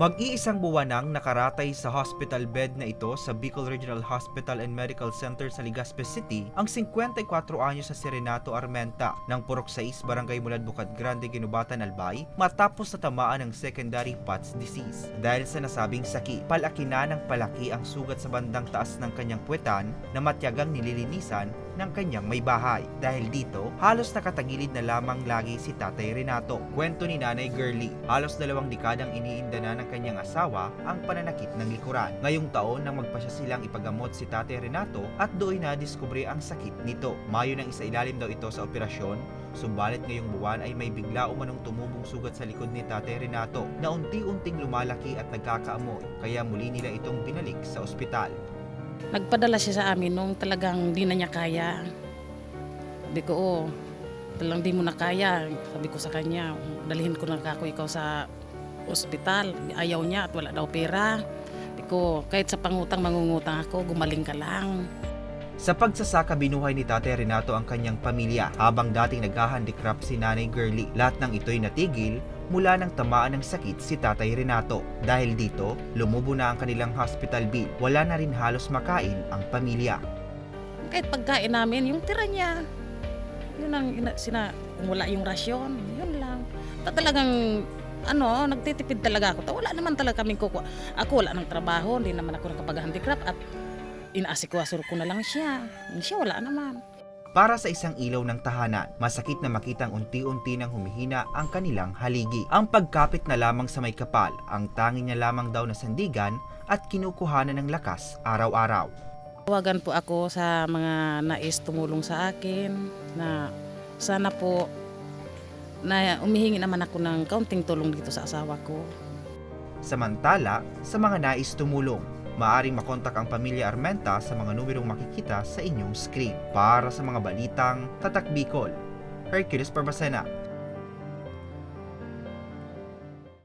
Mag-iisang buwan nang nakaratay sa hospital bed na ito sa Bicol Regional Hospital and Medical Center sa Legazpi City ang 54 anyos sa Serenato Armenta ng Purok 6, Barangay Mulad Bukad Grande, Ginubatan, Albay matapos natamaan ng secondary POTS disease. Dahil sa nasabing sakit, palaki na ng palaki ang sugat sa bandang taas ng kanyang puwetan na matyagang nililinisan ng kanyang may bahay. Dahil dito, halos nakatagilid na lamang lagi si Tatay Renato. Kwento ni Nanay Girlie, halos dalawang dekadang iniinda na ng kanyang asawa ang pananakit ng likuran. Ngayong taon nang magpasya silang ipagamot si Tatay Renato at doon na diskubre ang sakit nito. Mayo nang isa ilalim daw ito sa operasyon, subalit ngayong buwan ay may bigla umanong tumubong sugat sa likod ni Tatay Renato na unti-unting lumalaki at nagkakaamoy kaya muli nila itong binalik sa ospital. Nagpadala siya sa amin nung talagang di na niya kaya. Sabi ko, oh, talagang di mo na kaya. Sabi ko sa kanya, dalhin ko na kako ikaw sa ospital. Ayaw niya at wala daw pera. Ko, kahit sa pangutang mangungutang ako, gumaling ka lang. Sa pagsasaka binuhay ni Tatay Renato ang kanyang pamilya habang dating naghahandicraft si Nanay Girlie. Lahat ng ito'y natigil mula nang tamaan ng sakit si Tatay Renato. Dahil dito, lumubo na ang kanilang hospital bill. Wala na rin halos makain ang pamilya. Kahit pagkain namin, yung tira niya. Yun ang ina- sina, wala yung rasyon, yun lang. Ta talagang ano, nagtitipid talaga ako. Wala naman talaga kaming kukuha. Ako wala ng trabaho, hindi naman ako nakapag-handicraft at inaasikaso ko na lang siya. Siya wala naman. Para sa isang ilaw ng tahanan, masakit na makitang unti-unti nang humihina ang kanilang haligi. Ang pagkapit na lamang sa may kapal, ang tangi niya lamang daw na sandigan at kinukuhanan ng lakas araw-araw. Tawagan po ako sa mga nais tumulong sa akin na sana po na umihingi naman ako ng kaunting tulong dito sa asawa ko. Samantala, sa mga nais tumulong, maaring makontak ang pamilya Armenta sa mga numerong makikita sa inyong screen. Para sa mga balitang Tatak Bicol, Hercules Barbacena,